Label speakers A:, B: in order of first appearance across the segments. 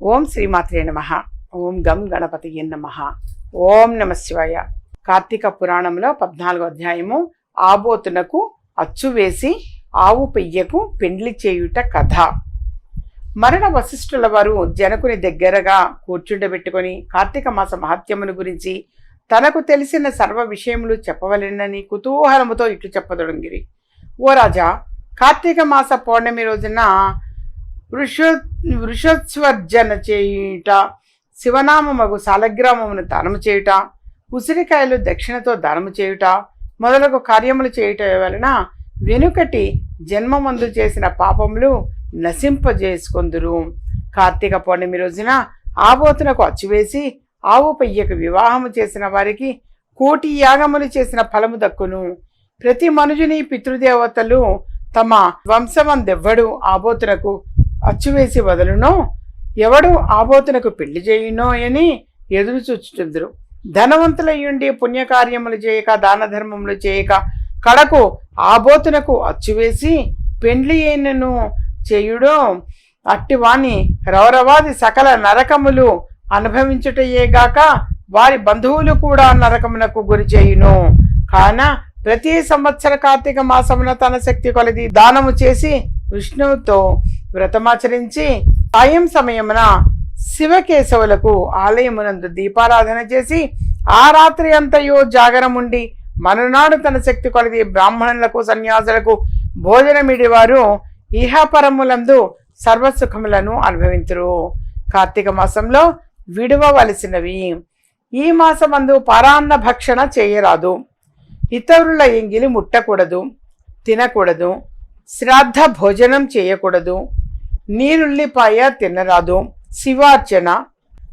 A: ఓం శ్రీమాత్రే నమ. ఓం గం గణపతి నమ. ఓం నమ శివాయ. కార్తీక పురాణంలో పద్నాలుగో అధ్యాయము ఆబోతునకు అచ్చు వేసి ఆవు పెయ్యకు పెండ్లి చేయుట కథ. మరణ వశిష్ఠుల వారు జనకుని దగ్గరగా కూర్చుండబెట్టుకొని కార్తీక మాస మహత్యమును గురించి తనకు తెలిసిన సర్వ విషయములు చెప్పవలెనని కుతూహలముతో ఇట్లు చెప్పదొడంగిరి. ఓ రాజా కార్తీక మాస పౌర్ణమి రోజున వృష వృషస్వర్జన చేయుట శివనామమగు సాలగ్రామమును దానము చేయుట ఉసిరికాయలు దక్షిణతో దానము చేయుట మొదలగు కార్యములు చేయుట వలన వెనుకటి జన్మమందు చేసిన పాపములు నశింపజేసుకొందురు. కార్తీక పౌర్ణమి రోజున ఆబోతునకు అచ్చువేసి ఆవు పెయ్యకు వివాహము చేసిన వారికి కోటి యాగములు చేసిన ఫలము దక్కును. ప్రతి మనుజుని పితృదేవతలు తమ వంశమందెవ్వడు ఆబోతునకు అచ్చువేసి వదలునో ఎవడు ఆబోతునకు పెళ్ళి చేయునో అని ఎదురు చూచుచుందరు. ధనవంతులయ్యుండి పుణ్యకార్యములు చేయక దాన ధర్మములు చేయక కడకు ఆబోతునకు అచ్చువేసి పెండ్లి అయినను చేయుడో అట్టివాని రౌరవాది సకల నరకములు అనుభవించుటయేగాక వారి బంధువులు కూడా నరకమునకు గురి చేయును. కాన ప్రతి సంవత్సర కార్తీక మాసమున తన శక్తి కొలది దానము చేసి విష్ణువుతో వ్రతమాచరించి సాయం సమయమున శివకేశవులకు ఆలయమునందు దీపారాధన చేసి ఆ రాత్రి అంతయో జాగరముండి మరునాడు తన శక్తి కొలది బ్రాహ్మణులకు సన్యాసులకు భోజనమిడివారు ఇహపరములందు సర్వసుఖములను అనుభవించరు కార్తీక మాసంలో విడవవలసినవి. ఈ మాసమందు పరాన్న భక్షణ చేయరాదు. ఇతరుల ఎంగిలి ముట్టకూడదు తినకూడదు శ్రాద్ధ భోజనం చేయకూడదు. నీరుల్లిపాయ తినరాదు. శివార్చన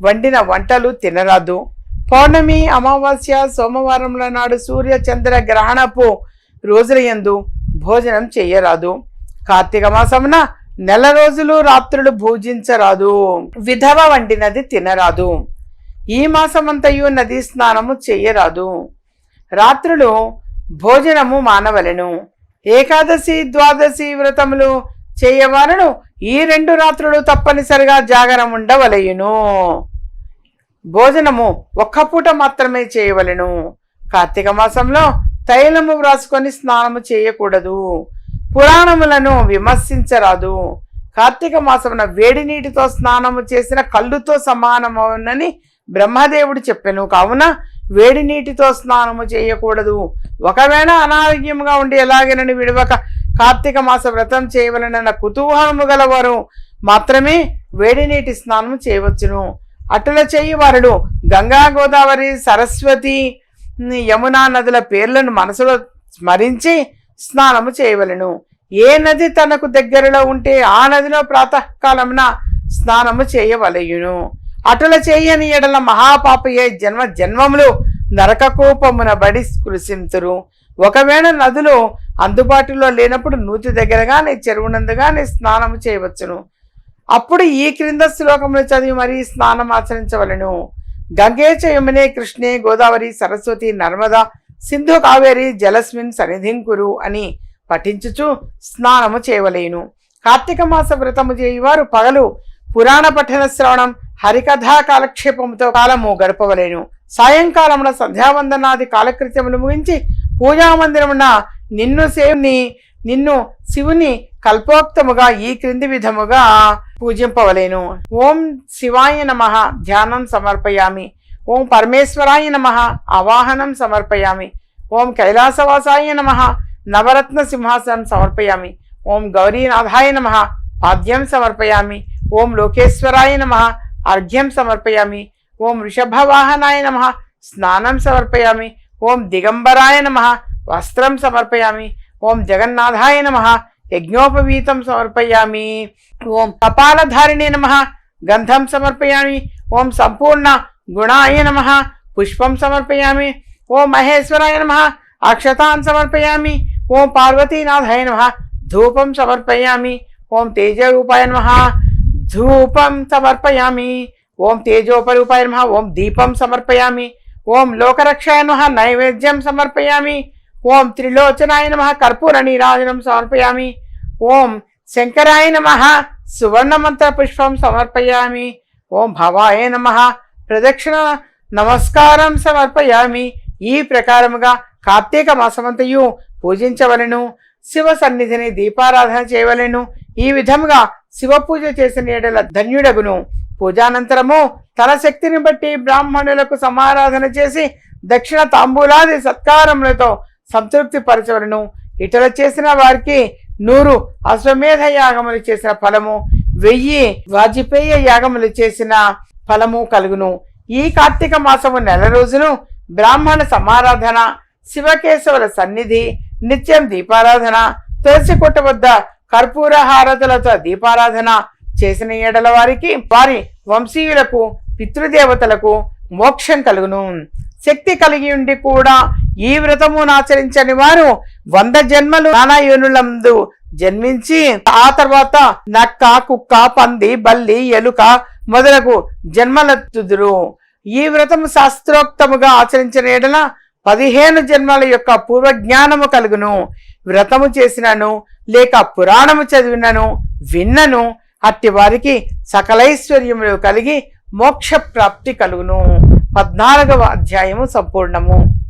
A: వండిన వంటలు తినరాదు. పౌర్ణమి అమావాస్య సోమవారముల నాడు సూర్య చంద్ర గ్రహణపు రోజులయందు భోజనం చేయరాదు. కార్తీక మాసమున నెల రోజులు రాత్రులు భోజించరాదు. విధవ వండినది తినరాదు. ఈ మాసమంతయు నదీ స్నానము చేయరాదు. రాత్రులు భోజనము మానవలెను. ఏకాదశి ద్వాదశి వ్రతములు చేయవారను ఈ రెండు రాత్రులు తప్పనిసరిగా జాగరం ఉండవలయును భోజనము ఒక్క పూట మాత్రమే చేయవలెను. కార్తీక మాసంలో తైలము వ్రాసుకొని స్నానము చేయకూడదు. పురాణములను విమర్శించరాదు. కార్తీక మాసమున వేడి నీటితో స్నానము చేసిన కళ్ళుతో సమానమవునని బ్రహ్మదేవుడు చెప్పాను. కావున వేడి నీటితో స్నానము చేయకూడదు. ఒకవేళ అనారోగ్యముగా ఉండి ఎలాగేనని విడవక కార్తీక మాస వ్రతం చేయవలనన్న కుతూహలము గలవారు మాత్రమే వేడి నీటి స్నానం చేయవచ్చును. అటుల చేయి వారుడు గంగా గోదావరి సరస్వతి యమునా నదుల పేర్లను మనసులో స్మరించి స్నానము చేయవలను. ఏ నది తనకు దగ్గరలో ఉంటే ఆ నదిలో ప్రాతకాలమున స్నానము చేయవలయును. అటుల చేయని ఎడల మహాపాపయే జన్మ జన్మములు నరకకోపమున బడి కృషింతురు ఒకవేళ నదులు అందుబాటులో లేనప్పుడు నూతి దగ్గరగానే చెరువునందుగానే స్నానము చేయవచ్చును. అప్పుడు ఈ క్రింద శ్లోకములు చదివి మరీ స్నానం ఆచరించవలను. గంగే యమునే కృష్ణే గోదావరి సరస్వతి నర్మదా సింధు కావేరి జలస్మిన్ సన్నిధింకురు అని పఠించుచు స్నానము చేయవలేను. కార్తీక మాస వ్రతము చేయువారు పగలు పురాణ పఠన శ్రవణం హరికథా కాలక్షేపముతో కాలము గడపవలేను. సాయంకాలమున సంధ్యావందనాది కాలకృత్యములు ముగించి పూజామందిరమున నిన్ను సేవుని నిన్ను శివుని కల్పోక్తముగా ఈ క్రింది విధముగా పూజింపవలేను. ఓం శివాయ నమ ధ్యానం సమర్పయామి. ఓం పరమేశ్వరాయ నమ అవాహనం సమర్పయామి. ఓం కైలాసవాసాయ నమ నవరత్న సింహాసనం సమర్పయామి. ఓం గౌరీనాథాయ నమ పాద్యం సమర్పయామి. ఓం లోకేశ్వరాయ నమ అర్ఘ్యం సమర్పయామి ఓం వృషభవాహనాయ నమ స్నానం సమర్పయామి ఓం దిగంబరాయ నమ వస్త్రం సమర్పయామి ఓం జగన్నాథాయ నమ యజ్ఞోపవీతం సమర్పయామి ఓం కపాలధారిణే నమ గంధం సమర్పయామి ఓం సంపూర్ణ గుణాయ నమ పుష్పం సమర్పయామి ఓం మహేశ్వరాయ నమ అక్షతాన్ సమర్పయామి ఓం పార్వతీనాథాయ నమ ధూపం సమర్పయామి ఓం తేజరూపాయ నమ ధూపం సమర్పయామి. ఓం తేజోపరూపాయ నమ ఓం దీపం సమర్పయామి. ఓం లోకరక్షాయ నమ నైవేద్యం సమర్పయామి. ఓం త్రిలోచనాయ నమ కర్పూర నీరాజనం సమర్పయామి. ఓం శంకరాయ నమ సువర్ణమంత్ర పుష్పం సమర్పయామి. ఓం భవాయ నమ ప్రదక్షిణ నమస్కారం సమర్పయామి. ఈ ప్రకారముగా కార్తీక మాసమంతయు పూజించవలెను. శివ సన్నిధిని దీపారాధన చేయవలెను. ఈ విధముగా శివ పూజ చేసిన ఏడల ధన్యుడగును. పూజానంతరము తన శక్తిని బట్టి బ్రాహ్మణులకు సమారాధన చేసి దక్షిణ తాంబూలాది సత్కారములతో సంతృప్తి పరచవలను. ఇతర చేసిన వారికి నూరు అశ్వమేధ యాగములు చేసిన ఫలము వెయ్యి వాజపేయ యాగములు చేసిన ఫలము కలుగును. ఈ కార్తీక మాసము నెల రోజును బ్రాహ్మణ సమారాధన శివకేశవుల సన్నిధి నిత్యం దీపారాధన తులసి కొట్ట వద్ద కర్పూర హారతులతో దీపారాధన చేసిన ఏడల వారికి వారి వంశీయులకు పితృదేవతలకు మోక్షం కలుగును. శక్తి కలిగి ఉండి కూడా ఈ వ్రతమును ఆచరించని వారు వంద జన్మలు నానాయోనులందు జన్మించి ఆ తర్వాత నక్క కుక్క పంది బల్లి ఎలుక మొదలగు జన్మలెత్తుదురు. ఈ వ్రతము శాస్త్రోక్తముగా ఆచరించిన ఎడల పదిహేను జన్మల యొక్క పూర్వజ్ఞానము కలుగును. వ్రతము చేసినను లేక పురాణము చదివినను విన్నను అట్టి వారికి సకలైశ్వర్యములు కలిగి మోక్ష ప్రాప్తి కలుగును. పద్నాలుగవ అధ్యాయము సంపూర్ణము.